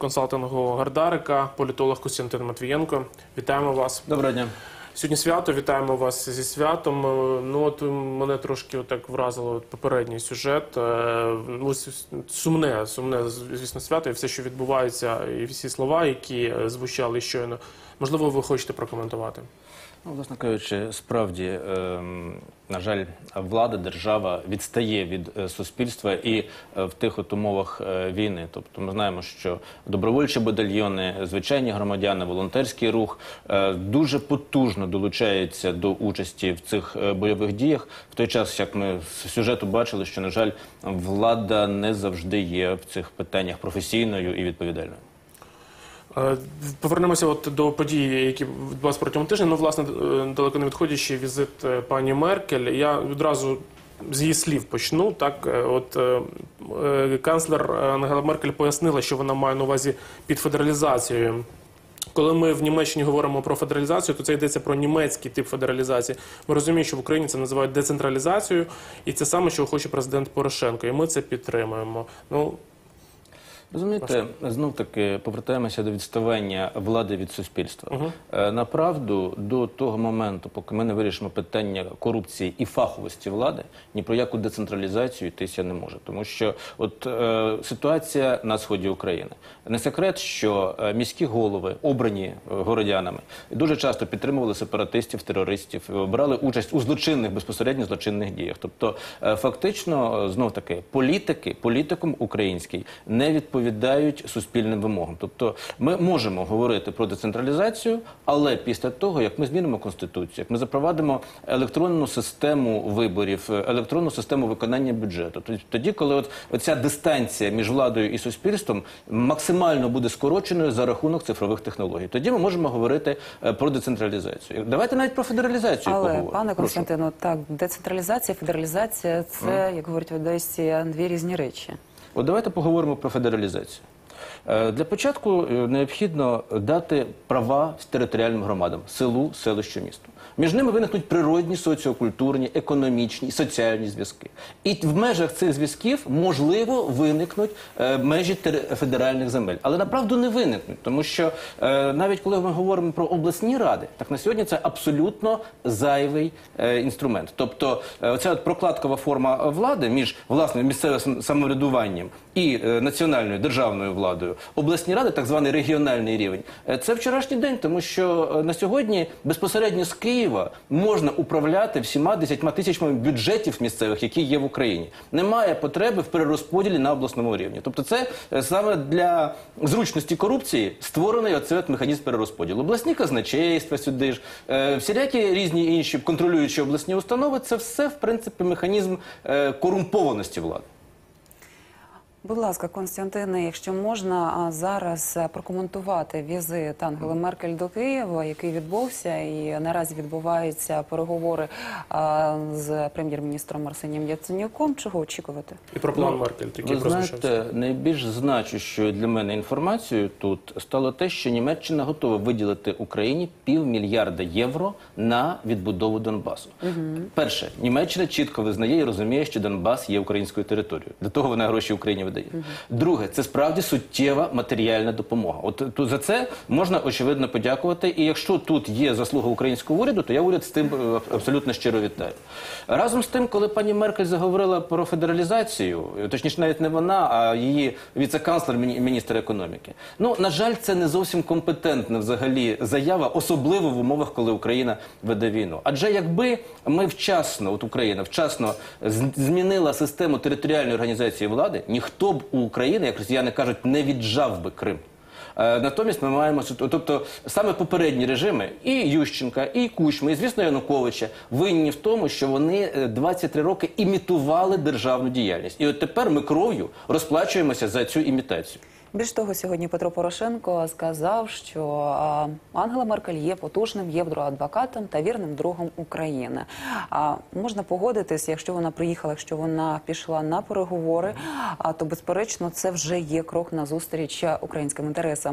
консалтингу Гардарика, політолог Костянтин Матвієнко. Вітаємо вас. Доброго дня. Сьогодні свято. Вітаємо вас зі святом. Е, Ну от мене трошки так вразило попередній сюжет. Е, Ну, сумне, сумне, звісно, свято, і все, що відбувається, і всі слова, які е, звучали щойно. Можливо, ви хочете прокоментувати. Ну, власне кажучи, справді, ем, на жаль, влада, держава відстає від е, суспільства і е, в тих от умовах е, війни. Тобто ми знаємо, що добровольчі батальйони, звичайні громадяни, волонтерський рух дуже потужно долучаються до участі в цих бойових діях. В той час, як ми з сюжету бачили, що на жаль, влада не завжди є в цих питаннях професійною і відповідальною. Е, Повернемося от до подій, які відбулися протягом тижня. Ну, власне, е, далеко не відходячи візит е, пані Меркель. Я відразу з її слів почну. Так, от канцлер Ангела Меркель пояснила, що вона має на увазі під федералізацією. Коли ми в Німеччині говоримо про федералізацію, то це йдеться про німецький тип федералізації. Ми розуміємо, що в Україні це називають децентралізацією, і це саме, що хоче президент Порошенко. І ми це підтримуємо. Ну Розумієте, знов таки повертаємося до відставання влади від суспільства. Е, Направду, до того моменту, поки ми не вирішимо питання корупції і фаховості влади, ні про яку децентралізацію йтися не може. Тому що от е, ситуація на сході України не секрет, що е, міські голови, обрані е, городянами, дуже часто підтримували сепаратистів, терористів, брали участь у злочинних безпосередньо злочинних діях. Тобто, е, фактично, знов таки, політики, політикум український не відповідають суспільним вимогам. Тобто, ми можемо говорити про децентралізацію, але після того, як ми змінимо конституцію, як ми запровадимо електронну систему виборів, е, електронну систему виконання бюджету, тоді- коли от оця дистанція між владою і суспільством максимально буде скороченою за рахунок цифрових технологій, тоді ми можемо говорити е, про децентралізацію. Давайте навіть про федералізацію Але поговоримо. пане. Константину, так децентралізація, федералізація це, як говорять в Одесі, дві різні речі. От давайте поговоримо про федералізацію. Е, Для початку е, необхідно дати права територіальним громадам селу, селищу, місту. Між ними виникнуть природні соціокультурні, економічні соціальні зв'язки. І в межах цих зв'язків можливо виникнуть е, межі федеральних земель, але направду не виникнуть, тому що навіть коли ми говоримо про обласні ради, так на сьогодні це абсолютно зайвий інструмент. Тобто, оця прокладкова форма влади між власним місцевим самоврядуванням і національною державною владою, обласні ради, так званий регіональний рівень, е, це вчорашній день, тому що е, на сьогодні безпосередньо з Києва можна управляти всіма десятьма тисячами бюджетів місцевих, які є в Україні. Немає потреби в перерозподілі на обласному рівні. Тобто, це е, саме для зручності корупції створений оцей механізм перерозподілу. Обласні казначейства сюди ж, всілякі різні інші контролюючі обласні установи. Це все в принципі механізм корумпованості влади. Будь ласка, Константине, якщо можна зараз прокоментувати візит Ангели Меркель до Києва, який відбувся, і наразі відбуваються переговори з прем'єр-міністром Арсенієм Яценюком. Чого очікувати? і про план Ну, Меркель, Ви знаєте, найбільш значущою для мене інформацією тут стало те, що Німеччина готова виділити Україні півмільярда євро на відбудову Донбасу. Перше, Німеччина чітко визнає і розуміє, що Донбас є українською територією. Для того вона гроші Україні видає. Друге, це справді суттєва матеріальна допомога. От тут за це можна очевидно подякувати. І якщо тут є заслуга українського уряду, то я уряд з тим е, абсолютно щиро вітаю. Разом з тим, коли пані Меркель заговорила про федералізацію, е, точніше, навіть не вона, а її віце-канцлер, міністр економіки. Ну на жаль, це не зовсім компетентна взагалі заява, особливо в умовах, коли Україна веде війну. Адже якби ми вчасно, от Україна вчасно змінила систему територіальної організації влади, ніхто б у України, як росіяни кажуть, не віджав би Крим. Е, Натомість ми маємо тобто саме попередні режими і Ющенка, і Кучми, і звісно Януковича винні в тому, що вони е, 23 роки імітували державну діяльність. І от тепер ми кров'ю розплачуємося за цю імітацію. Більш того, сьогодні Петро Порошенко сказав, що Ангела Меркель є потужним євроадвокатом та вірним другом України. А можна погодитись, якщо вона приїхала, якщо вона пішла на переговори, а то безперечно це вже є крок назустріч українським інтересам.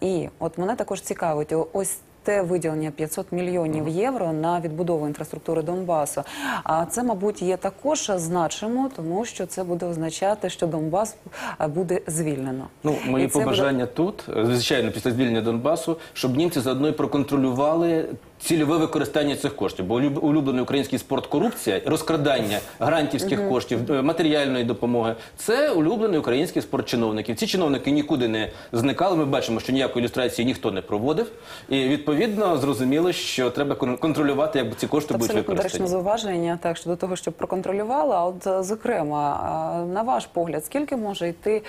І от мене також цікавить, ось те виділення 500 мільйонів євро на відбудову інфраструктури Донбасу. А це, мабуть, є також значимо, тому що це буде означати, що Донбас е, буде звільнено. Ну, мої побажання буде- тут, е, звичайно, після звільнення Донбасу, щоб німці заодно і проконтролювали цільове використання цих коштів. Бо улюб- улюблений український спорт корупція, розкрадання грантівських коштів, е, матеріальної допомоги це улюблений український спорт чиновників. Ці чиновники нікуди не зникали. Ми бачимо, що ніякої ілюстрації ніхто не проводив. І відповідно зрозуміло, що треба кон- контролювати, як ці кошти будуть Абсолютно використані. доречне зауваження, так щодо того, щоб проконтролювала. А От е, зокрема, на ваш погляд, скільки може йти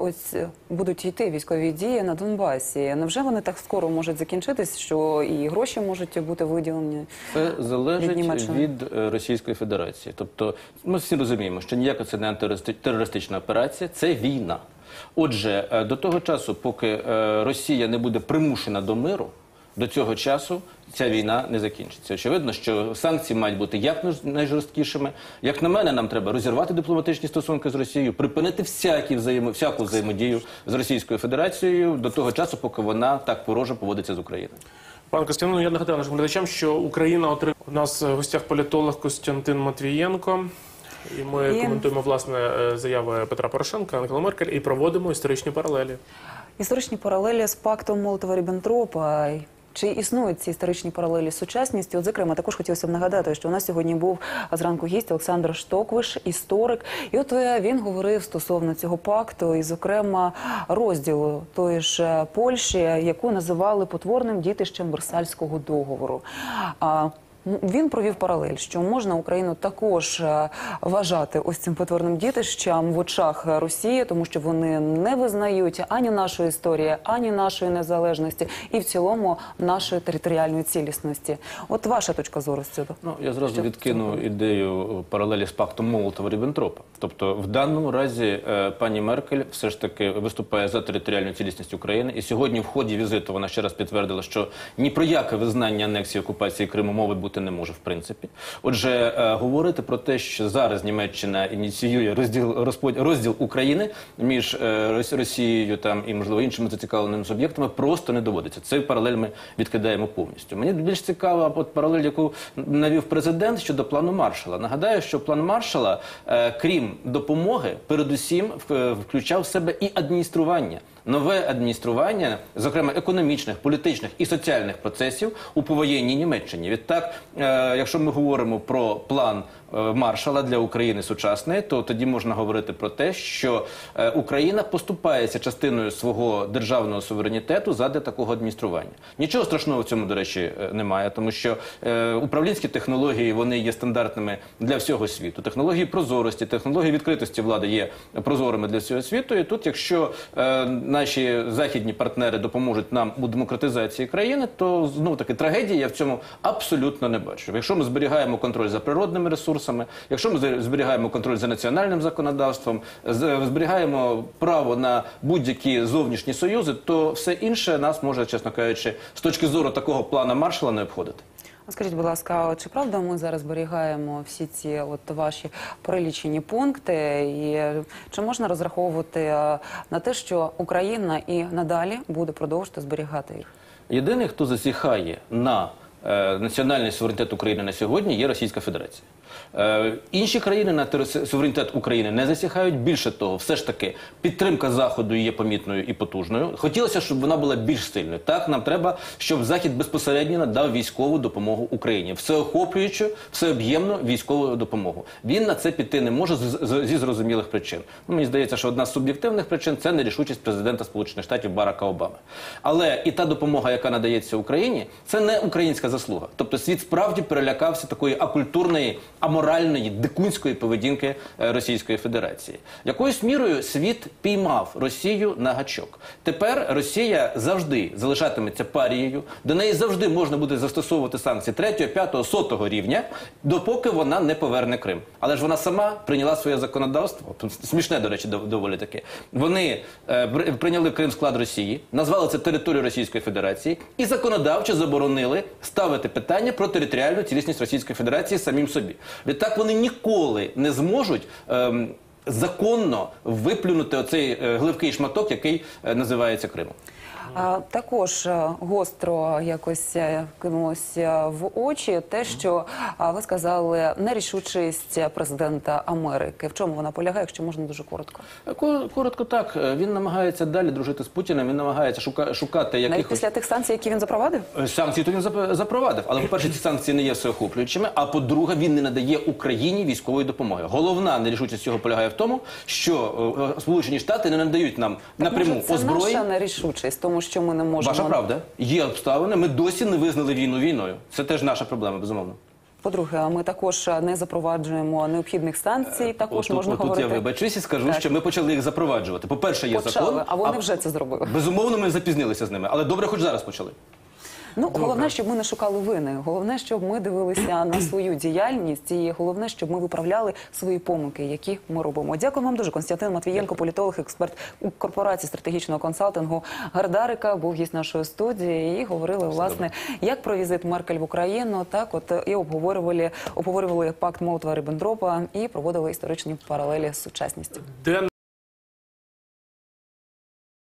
ось е, будуть йти військові дії на Донбасі? Невже вони так скоро можуть закінчитись, що і гроші можуть бути виділені? Це залежить від е, Російської Федерації. Тобто, ми всі розуміємо, що ніяка це не антитерористична операція, це війна. Отже, е, до того часу, поки е, Росія не буде примушена до миру, до цього часу ця війна не закінчиться. Очевидно, що санкції мають бути як найжорсткішими. Як на мене, нам треба розірвати дипломатичні стосунки з Росією, припинити всякі взаємо, всяку взаємодію з Російською Федерацією до того часу, поки вона так вороже поводиться з Україною. Пан Костянтин, я нагадаю нашим глядачам, що Україна отримала у нас в гостях політолог Костянтин Матвієнко. І ми І- коментуємо власне е, заяви Петра Порошенка, Ангела Меркель і проводимо історичні паралелі. Історичні паралелі з пактом молотова ріббентропа Чи існують ці історичні паралелі з сучасністю? От, зокрема, також хотілося б нагадати, що у нас сьогодні був зранку гість Олександр Штоквиш, історик. І от е, він говорив стосовно цього пакту, і, зокрема, розділу тої ж е, Польщі, яку називали потворним дітищем Версальського договору. Він провів паралель, що можна Україну також е, вважати ось цим потворним дітищем в очах Росії, тому що вони не визнають ані нашої історії, ані нашої незалежності, і в цілому нашої територіальної цілісності. От ваша точка зору з цього. Ну, я зразу Що відкину ідею е, паралелі з пактом Молотова-Ріббентропа. Тобто, в даному разі е, пані Меркель все ж таки виступає за територіальну цілісність України. І сьогодні, в ході візиту, вона ще раз підтвердила, що ні про яке визнання анексії окупації Криму мови бути не може, в принципі. Отже, е, говорити про те, що зараз Німеччина ініціює розділ розпод- розділ України між е, Росією там і можливо іншими зацікавленими суб'єктами, просто не доводиться. Цей паралель ми відкидаємо повністю. Мені більш цікава от паралель, яку навів президент щодо плану Маршала. Нагадаю, що план Маршала, е, крім допомоги, передусім включав в себе і адміністрування. Нове адміністрування, зокрема економічних, політичних і соціальних процесів у повоєнній Німеччині. Відтак, е, якщо ми говоримо про план Маршала для України сучасної, то тоді можна говорити про те, що е, Україна поступається частиною свого державного суверенітету заради такого адміністрування. Нічого страшного в цьому, до речі, е, немає, тому що е, управлінські технології вони є стандартними для всього світу. Технології прозорості, технології відкритості влади є прозорими для всього світу. І тут, якщо е, наші західні партнери допоможуть нам у демократизації країни, то знову таки трагедії я в цьому абсолютно не бачу. Якщо ми зберігаємо контроль за природними ресурсами, якщо ми зберігаємо контроль за національним законодавством, зберігаємо право на будь-які зовнішні союзи, то все інше нас може, чесно кажучи, з точки зору такого плана Маршала не обходити. Скажіть, будь ласка, чи правда ми зараз зберігаємо всі ці от ваші перелічені пункти? І чи можна розраховувати е, на те, що Україна і надалі буде продовжувати зберігати їх? Єдиний, хто засіхає на національний суверенітет України на сьогодні, є Російська Федерація. Е, інші країни на суверенітет України не засіхають. Більше того, все ж таки підтримка заходу є помітною і потужною. Хотілося, щоб вона була більш сильною. Так нам треба, щоб захід безпосередньо надав військову допомогу Україні, всеохоплюючу, всеоб'ємну військову допомогу. Він на це піти не може зі зрозумілих причин. Ну, мені здається, що одна з суб'єктивних причин це нерішучість президента Сполучених Штатів Барака Обами. Але і та допомога, яка надається Україні, це не українська заслуга. Тобто світ справді перелякався такої акультурної, аморальної, дикунської поведінки е, Російської Федерації. Якоюсь мірою світ піймав Росію на гачок. Тепер Росія завжди залишатиметься парією. До неї завжди можна буде застосовувати санкції 3, 5, 100 рівня, допоки вона не поверне Крим. Але ж вона сама прийняла своє законодавство. Смішне, до речі, доволі таке. Вони е, прийняли Крим склад Росії, назвали це територією Російської Федерації і законодавчо заборонили ставити питання про територіальну цілісність Російської Федерації самим собі. Відтак вони ніколи не зможуть. ем, законно виплюнути оцей е, гливкий шматок, який е, називається Кримом. Також е, гостро якось е, кинулося в очі те, що ви сказали нерішучість президента Америки. В чому вона полягає, якщо можна дуже коротко? Ко- Коротко так, е, він намагається далі дружити з Путіним, він намагається шука- шукати Навіть після тих санкцій, які він запровадив? Е, Санкції то він запровадив, але по-перше, ці санкції не є всеохоплюючими. А по-друге, він не надає Україні військової допомоги. Головна нерішучість цього полягає в тому, що е, е, Сполучені Штати не надають нам напряму Може, це озброєнь. наша нерішучість, тому що ми не можемо. Ваша правда, є обставини. Ми досі не визнали війну війною. Це теж наша проблема, безумовно. По-друге, ми також не запроваджуємо необхідних санкцій. Також тут, можна отут говорити. я вибачусь і скажу, Так. що ми почали їх запроваджувати. По-перше, є Почали, закон, а вони вже це зробили. Безумовно, ми запізнилися з ними, але добре, хоч зараз почали. Ну, головне, щоб ми не шукали вини. Головне, щоб ми дивилися на свою діяльність, і головне, щоб ми виправляли свої помилки, які ми робимо. Дякую вам дуже. Константин Матвієнко, політолог, експерт у корпорації стратегічного консалтингу Гардарика, був гість нашої студії і говорили власне як про візит Меркель в Україну, так от і обговорювали обговорювали пакт Молотова Ріббентропа і проводили історичні паралелі з сучасністю.